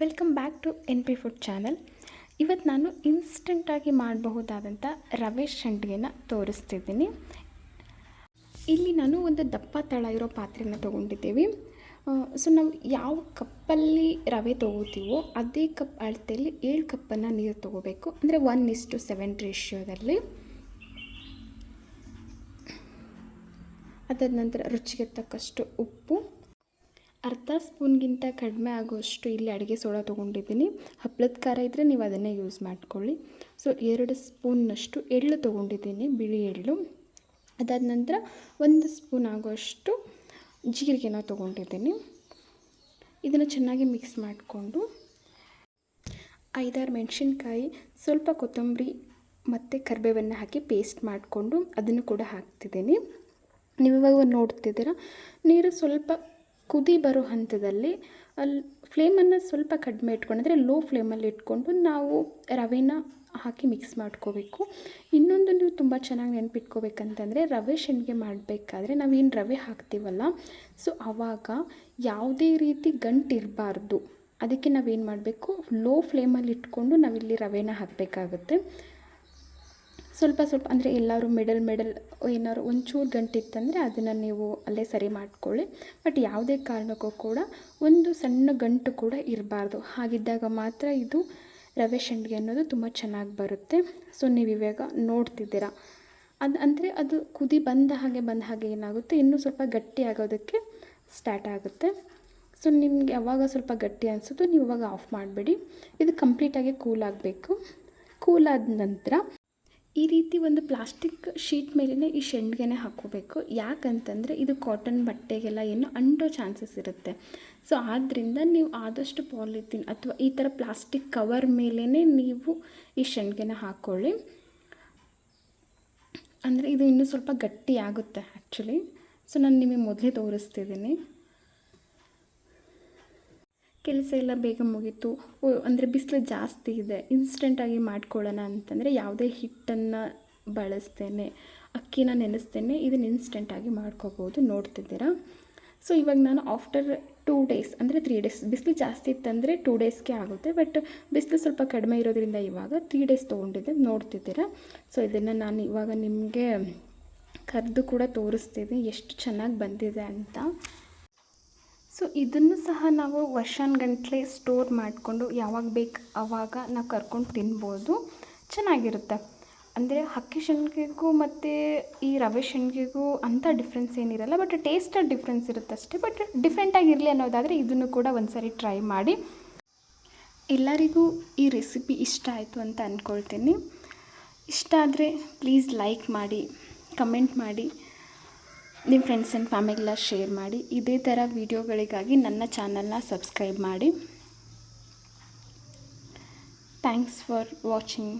Welcome back to N P food channel ಇವತ್ತು ನಾನು ಇನ್ಸ್ಟೆಂಟಾಗಿ ಮಾಡಬಹುದಾದಂಥ ರವೆ ಶಂಡ್ಗೆನ ತೋರಿಸ್ತಿದ್ದೀನಿ. ಇಲ್ಲಿ ನಾನು ಒಂದು ದಪ್ಪ ತಳ ಇರೋ ಪಾತ್ರೆನ ತೊಗೊಂಡಿದ್ದೀವಿ. ಸೊ ನಾವು ಯಾವ ಕಪ್ಪಲ್ಲಿ ರವೆ ತೊಗೋತೀವೋ ಅದೇ ಕಪ್ ಅಳತೆಯಲ್ಲಿ ಏಳು ಕಪ್ಪನ್ನು ನೀರು ತೊಗೋಬೇಕು. ಅಂದರೆ ಒನ್ ಇಸ್ಟು ಸೆವೆನ್ ರೇಷಿಯೋದಲ್ಲಿ ಅದಾದ ನಂತರ ರುಚಿಗೆ ತಕ್ಕಷ್ಟು ಉಪ್ಪು. ಅರ್ಧ ಸ್ಪೂನ್ಗಿಂತ ಕಡಿಮೆ ಆಗುವಷ್ಟು ಇಲ್ಲಿ ಅಡುಗೆ ಸೋಡಾ ತೊಗೊಂಡಿದ್ದೀನಿ. ಹಪ್ಪಳದ ಖಾರ ಇದ್ದರೆ ನೀವು ಅದನ್ನೇ ಯೂಸ್ ಮಾಡ್ಕೊಳ್ಳಿ. ಸೊ ಎರಡು ಸ್ಪೂನ್ನಷ್ಟು ಎಳ್ಳು ತೊಗೊಂಡಿದ್ದೀನಿ, ಬಿಳಿ ಎಳ್ಳು. ಅದಾದ ನಂತರ ಒಂದು ಸ್ಪೂನ್ ಆಗೋಷ್ಟು ಜೀರಿಗೆನ ತೊಗೊಂಡಿದ್ದೀನಿ. ಇದನ್ನು ಚೆನ್ನಾಗಿ ಮಿಕ್ಸ್ ಮಾಡಿಕೊಂಡು ಐದಾರು ಮೆಣಸಿನ್ಕಾಯಿ, ಸ್ವಲ್ಪ ಕೊತ್ತಂಬರಿ ಮತ್ತು ಕರಿಬೇವನ್ನು ಹಾಕಿ ಪೇಸ್ಟ್ ಮಾಡಿಕೊಂಡು ಅದನ್ನು ಕೂಡ ಹಾಕ್ತಿದ್ದೀನಿ. ನೀವು ಇವಾಗ ನೋಡ್ತಿದ್ದೀರಾ, ನೀರು ಸ್ವಲ್ಪ ಕುದಿ ಬರೋ ಹಂತದಲ್ಲಿ ಅಲ್ಲಿ ಫ್ಲೇಮನ್ನು ಸ್ವಲ್ಪ ಕಡಿಮೆ ಇಟ್ಕೊಂಡು ಅಂದರೆ ಲೋ ಫ್ಲೇಮಲ್ಲಿ ಇಟ್ಕೊಂಡು ನಾವು ರವೆನ ಹಾಕಿ ಮಿಕ್ಸ್ ಮಾಡ್ಕೋಬೇಕು. ಇನ್ನೊಂದು ನೀವು ತುಂಬ ಚೆನ್ನಾಗಿ ನೆನ್ಪಿಟ್ಕೋಬೇಕಂತಂದರೆ ರವೆ ಶೆಣ್ಗೆ ಮಾಡಬೇಕಾದ್ರೆ ನಾವೇನು ರವೆ ಹಾಕ್ತೀವಲ್ಲ, ಸೊ ಆವಾಗ ಯಾವುದೇ ರೀತಿ ಗಂಟು ಇರಬಾರ್ದು. ಅದಕ್ಕೆ ನಾವೇನು ಮಾಡಬೇಕು? ಲೋ ಫ್ಲೇಮಲ್ಲಿ ಇಟ್ಕೊಂಡು ನಾವಿಲ್ಲಿ ರವೆನ ಹಾಕಬೇಕಾಗುತ್ತೆ. ಸ್ವಲ್ಪ ಸ್ವಲ್ಪ ಅಂದರೆ ಎಲ್ಲರೂ ಮಿಡಲ್ ಮಿಡಲ್ ಏನಾದ್ರು ಒಂಚೂರು ಗಂಟಿತ್ತಂದರೆ ಅದನ್ನು ನೀವು ಅಲ್ಲೇ ಸರಿ ಮಾಡಿಕೊಳ್ಳಿ. ಬಟ್ ಯಾವುದೇ ಕಾರಣಕ್ಕೂ ಕೂಡ ಒಂದು ಸಣ್ಣ ಗಂಟು ಕೂಡ ಇರಬಾರ್ದು. ಹಾಗಿದ್ದಾಗ ಮಾತ್ರ ಇದು ರವೆ ಶಂಡಿಗೆ ಅನ್ನೋದು ತುಂಬ ಚೆನ್ನಾಗಿ ಬರುತ್ತೆ. ಸೊ ನೀವು ಇವಾಗ ನೋಡ್ತಿದ್ದೀರಾ. ಅದು ಅಂದರೆ ಅದು ಕುದಿ ಬಂದ ಹಾಗೆ ಬಂದ ಹಾಗೆ ಏನಾಗುತ್ತೆ, ಇನ್ನೂ ಸ್ವಲ್ಪ ಗಟ್ಟಿ ಆಗೋದಕ್ಕೆ ಸ್ಟಾರ್ಟ್ ಆಗುತ್ತೆ. ಸೊ ನಿಮ್ಗೆ ಯಾವಾಗ ಸ್ವಲ್ಪ ಗಟ್ಟಿ ಅನಿಸುತ್ತೋ, ನೀವು ಇವಾಗ ಆಫ್ ಮಾಡಿಬಿಡಿ. ಇದು ಕಂಪ್ಲೀಟಾಗಿ ಕೂಲ್ ಆಗಬೇಕು. ಕೂಲ್ ಆದ ನಂತರ ಈ ರೀತಿ ಒಂದು ಪ್ಲಾಸ್ಟಿಕ್ ಶೀಟ್ ಮೇಲೇ ಈ ಶೆಂಡ್ಗೆನೆ ಹಾಕೋಬೇಕು ಯಾಕಂತಂದರೆ ಇದು ಕಾಟನ್ ಬಟ್ಟೆಗೆಲ್ಲ ಏನು ಅಂಟೋ ಚಾನ್ಸಸ್ ಇರುತ್ತೆ. ಸೊ ಆದ್ದರಿಂದ ನೀವು ಆದಷ್ಟು ಪಾಲಿಥಿನ್ ಅಥವಾ ಈ ಥರ ಪ್ಲಾಸ್ಟಿಕ್ ಕವರ್ ಮೇಲೇ ನೀವು ಈ ಶೆಂಡಿಗೆನ ಹಾಕ್ಕೊಳ್ಳಿ ಅಂದರೆ ಇದು ಇನ್ನೂ ಸ್ವಲ್ಪ ಗಟ್ಟಿ ಆಗುತ್ತೆ ಆ್ಯಕ್ಚುಲಿ ಸೊ ನಾನು ನಿಮಗೆ ಮೊದಲೇ ತೋರಿಸ್ತಿದ್ದೀನಿ. ಕೆಲಸ ಎಲ್ಲ ಬೇಗ ಮುಗೀತು. ಅಂದರೆ ಬಿಸಿಲು ಜಾಸ್ತಿ ಇದೆ. ಇನ್ಸ್ಟೆಂಟಾಗಿ ಮಾಡ್ಕೊಳ್ಳೋಣ ಅಂತಂದರೆ ಯಾವುದೇ ಹಿಟ್ಟನ್ನು ಬಳಸ್ತೇನೆ, ಅಕ್ಕಿನ ನೆನೆಸ್ತೇನೆ, ಇದನ್ನು ಇನ್ಸ್ಟೆಂಟಾಗಿ ಮಾಡ್ಕೋಬೋದು. ನೋಡ್ತಿದ್ದೀರಾ? ಸೊ ಇವಾಗ ನಾನು ಆಫ್ಟರ್ ಟೂ ಡೇಸ್ ಅಂದರೆ ತ್ರೀ ಡೇಸ್ ಬಿಸಿಲು ಜಾಸ್ತಿ ಇತ್ತಂದರೆ ಟೂ ಡೇಸ್ಗೆ ಆಗುತ್ತೆ ಬಟ್ ಬಿಸಿಲು ಸ್ವಲ್ಪ ಕಡಿಮೆ ಇರೋದ್ರಿಂದ ಇವಾಗ ತ್ರೀ ಡೇಸ್ ತೊಗೊಂಡಿದ್ದೆ. ನೋಡ್ತಿದ್ದೀರಾ? ಸೊ ಇದನ್ನು ನಾನು ಇವಾಗ ನಿಮಗೆ ಕರೆದು ಕೂಡ ತೋರಿಸ್ತಿದ್ದೆ. ಎಷ್ಟು ಚೆನ್ನಾಗಿ ಬಂದಿದೆ ಅಂತ. ಸೊ ಇದನ್ನು ಸಹ ನಾವು ವರ್ಷಾನುಗಂಟ್ಲೆ ಸ್ಟೋರ್ ಮಾಡಿಕೊಂಡು ಯಾವಾಗ ಬೇಕು ಆವಾಗ ನಾವು ಕರ್ಕೊಂಡು ತಿನ್ಬೋದು. ಚೆನ್ನಾಗಿರುತ್ತೆ. ಅಂದರೆ ಹಕ್ಕಿ ಸಂಡಿಗೆಗೂ ಮತ್ತು ಈ ರವೆ ಸಂಡಿಗೆಗೂ ಅಂಥ ಡಿಫ್ರೆನ್ಸ್ ಏನಿರಲ್ಲ ಬಟ್ ಟೇಸ್ಟಲ್ಲಿ ಡಿಫ್ರೆನ್ಸ್ ಇರುತ್ತೆ ಅಷ್ಟೇ. ಬಟ್ ಡಿಫ್ರೆಂಟಾಗಿರಲಿ ಅನ್ನೋದಾದರೆ ಇದನ್ನು ಕೂಡ ಒಂದು ಸರಿ ಟ್ರೈ ಮಾಡಿ. ಎಲ್ಲರಿಗೂ ಈ ರೆಸಿಪಿ ಇಷ್ಟ ಆಯಿತು ಅಂತ ಅಂದ್ಕೊಳ್ತೀನಿ ಇಷ್ಟ ಆದರೆ ಪ್ಲೀಸ್ ಲೈಕ್ ಮಾಡಿ ಕಮೆಂಟ್ ಮಾಡಿ. ನಿಮ್ಮ ಫ್ರೆಂಡ್ಸ್ ಆ್ಯಂಡ್ ಫ್ಯಾಮಿಲಿಲ್ಲ ಶೇರ್ ಮಾಡಿ. ಇದೇ ಥರ ವೀಡಿಯೋಗಳಿಗಾಗಿ ನನ್ನ ಚಾನಲ್ನ ಸಬ್ಸ್ಕ್ರೈಬ್ ಮಾಡಿ. Thanks for watching